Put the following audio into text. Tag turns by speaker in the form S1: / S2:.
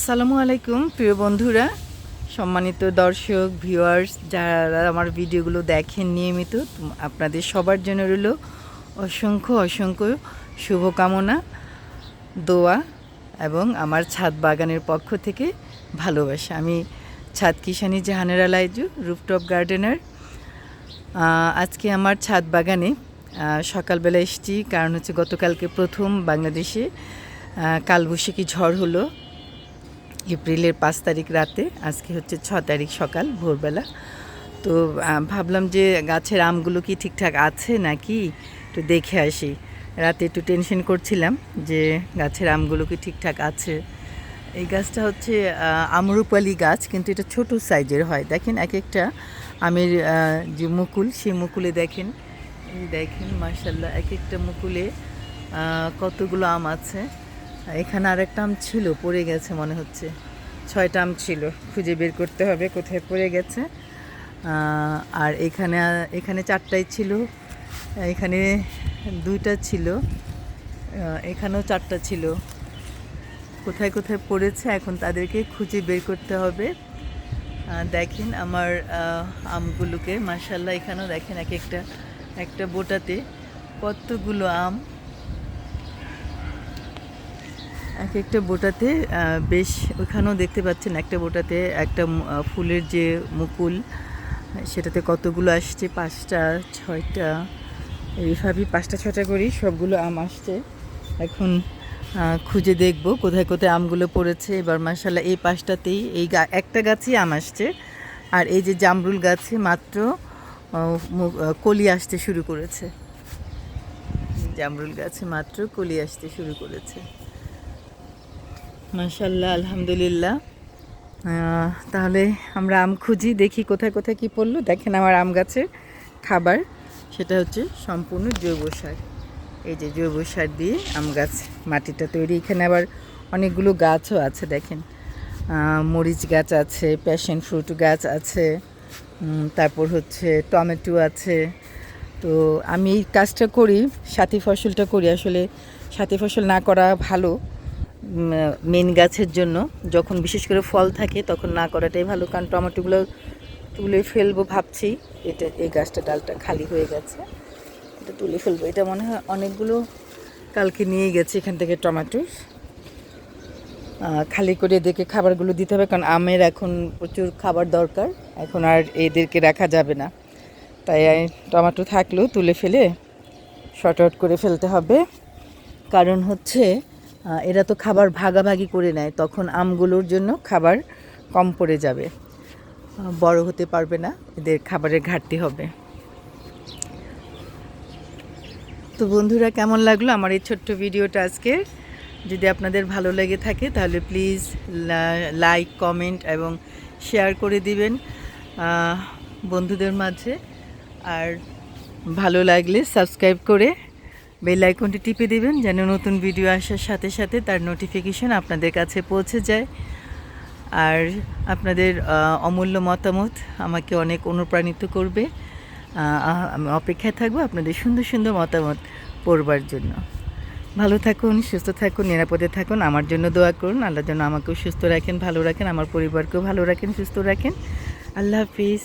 S1: আসসালামু আলাইকুম, প্রিয় বন্ধুরা। সম্মানিত দর্শক ভিউয়ার্স যারা আমার ভিডিওগুলো দেখেন নিয়মিত আপনাদের সবার জন্য রইল অসংখ্য অসংখ্য শুভকামনা, দোয়া এবং আমার ছাদ বাগানের পক্ষ থেকে ভালোবাসা। আমি ছাদ কিষানি জাহানেরা লাইজু রুফটপ গার্ডেনার আজকে আমার ছাদ বাগানে সকালবেলা এসেছি, কারণ হচ্ছে গতকালকে প্রথম বাংলাদেশে কালবৈশাখী ঝড় হলো। এপ্রিলের পাঁচ তারিখ রাতে, আজকে হচ্ছে ছ তারিখ সকাল, ভোরবেলা। তো ভাবলাম যে গাছের আমগুলো কি ঠিকঠাক আছে নাকি একটু দেখে আসি। রাতে একটু টেনশন করছিলাম যে গাছের আমগুলো কি ঠিকঠাক আছে। এই গাছটা হচ্ছে আমরুপালি গাছ, কিন্তু এটা ছোট সাইজের হয়। দেখেন এক একটা আমের যে মুকুল, সেই মুকুলে দেখেন। দেখেন মার্শাল্লাহ এক একটা মুকুলে কতগুলো আম আছে। এখানে আরেকটা আম ছিল, পড়ে গেছে মনে হচ্ছে। ছয়টা আম ছিল, খুঁজে বের করতে হবে কোথায় পড়ে গেছে। আর এখানে এখানে চারটাই ছিল, এখানে দুইটা ছিল এখানেও চারটা ছিল। কোথায় কোথায় পড়েছে এখন তাদেরকে খুঁজে বের করতে হবে। দেখেন আমার আমগুলোকে মাসাল্লাহ এখানেও দেখেন এক একটা একটা বোটাতে কতগুলো আম। এক একটা বোটাতে বেশ ওখানেও দেখতে পাচ্ছেন একটা বোটাতে একটা ফুলের যে মুকুল, সেটাতে কতগুলো আসছে, পাঁচটা, ছয়টা এইভাবেই পাঁচটা ছটা করেই সবগুলো আম আসছে। এখন খুঁজে দেখব কোথায় কোথায় আমগুলো পড়েছে। এবার মাসাল্লাহ এই পাশটাতেই এই একটা গাছেই আম আসছে। আর এই যে জামরুল গাছে মাত্র কলি আসতে শুরু করেছে। জামরুল গাছে মাত্র কলি আসতে শুরু করেছে। মাশাল্লাহ আলহামদুলিল্লাহ। তাহলে আমরা আম খুঁজি, দেখি কোথায় কোথায় কি পড়ল। দেখেন আমার আম গাছের খাবার, সেটা হচ্ছে সম্পূর্ণ জৈব সার। এই যে জৈব সার দিয়ে আম গাছ মাটিটা তৈরি। এখানে আবার অনেকগুলো গাছও আছে, দেখেন। মরিচ গাছ আছে প্যাশন ফ্রুট গাছ আছে তারপর হচ্ছে টমেটো আছে। তো আমি এই কাজটা করি, সাথী ফসলটা করি। আসলে সাথী ফসল না করা ভালো। মেন গাছের জন্য যখন বিশেষ করে ফল থাকে তখন না করাটাই ভালো, কারণ টমেটোগুলো তুলে ফেলব ভাবছি। এটা, এই গাছটা ডালটা খালি হয়ে গেছে। এটা তুলে ফেলব। এটা মনে হয় অনেকগুলো কালকে নিয়ে গেছে এখান থেকে টমেটো। খালি করে এদেরকে খাবারগুলো দিতে হবে, কারণ আমের এখন প্রচুর খাবার দরকার। এখন আর এদেরকে রাখা যাবে না। তাই টমেটো থাকলেও তুলে ফেলে শর্ট আউট করে ফেলতে হবে। কারণ হচ্ছে এরা তো খাবার ভাগাভাগি করে নেয়, তখন আমগুলোর জন্য খাবার কম পড়ে যাবে। বড় হতে পারবে না, এদের খাবারের ঘাটতি হবে। তো বন্ধুরা, কেমন লাগল আমার এই ছোট্ট ভিডিওটা আজকে যদি আপনাদের ভালো লেগে থাকে, তাহলে প্লিজ লাইক কমেন্ট এবং শেয়ার করে দিবেন বন্ধুদের মাঝে। আর ভালো লাগলে সাবস্ক্রাইব করে বেল আইকনটি টিপে দেবেন যেন নতুন ভিডিও আসার সাথে সাথে তার নোটিফিকেশন আপনাদের কাছে পৌঁছে যায়। আর আপনাদের অমূল্য মতামত আমাকে অনেক অনুপ্রাণিত করবে। আমি অপেক্ষায় থাকব আপনাদের সুন্দর সুন্দর মতামত পড়বার জন্য। ভালো থাকুন, সুস্থ থাকুন, নিরাপদে থাকুন, আমার জন্য দোয়া করুন। আল্লাহ যেন আমাকেও সুস্থ রাখেন, ভালো রাখেন, আমার পরিবারকেও ভালো রাখেন, সুস্থ রাখেন। আল্লাহ হাফিজ।